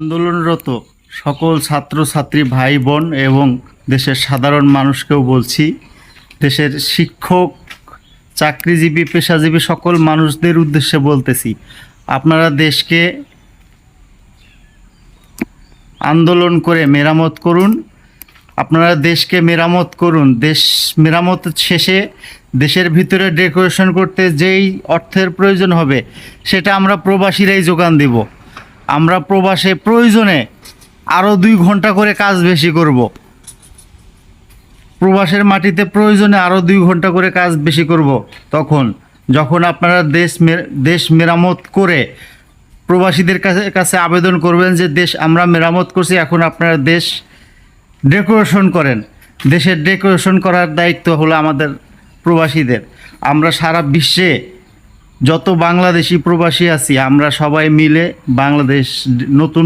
আন্দোলনরত সকল ছাত্রছাত্রী ভাই বোন এবং দেশের সাধারণ মানুষকেও বলছি, দেশের শিক্ষক, চাকরিজীবী, পেশাজীবী সকল মানুষদের উদ্দেশ্যে বলতেছি, আপনারা দেশকে আন্দোলন করে মেরামত করুন, আপনারা দেশকে মেরামত করুন, দেশ মেরামত শেষে দেশের ভিতরে ডেকোরেশন করতে যেই অর্থের প্রয়োজন হবে, সেটা আমরা প্রবাসীরাই যোগান দিব। আমরা প্রবাসে প্রয়োজনে আরও দুই ঘণ্টা করে কাজ বেশি করব। প্রবাসের মাটিতে প্রয়োজনে আরও দুই ঘণ্টা করে কাজ বেশি করব। তখন যখন আপনারা দেশ দেশ মেরামত করে প্রবাসীদের কাছে কাছে আবেদন করবেন যে, দেশ, আমরা মেরামত করছি, এখন আপনারা দেশ ডেকোরেশন করেন। দেশের ডেকোরেশন করার দায়িত্ব হলো আমাদের প্রবাসীদের। আমরা সারা বিশ্বে যত বাংলাদেশি প্রবাসী আছি আমরা সবাই মিলে বাংলাদেশ নতুন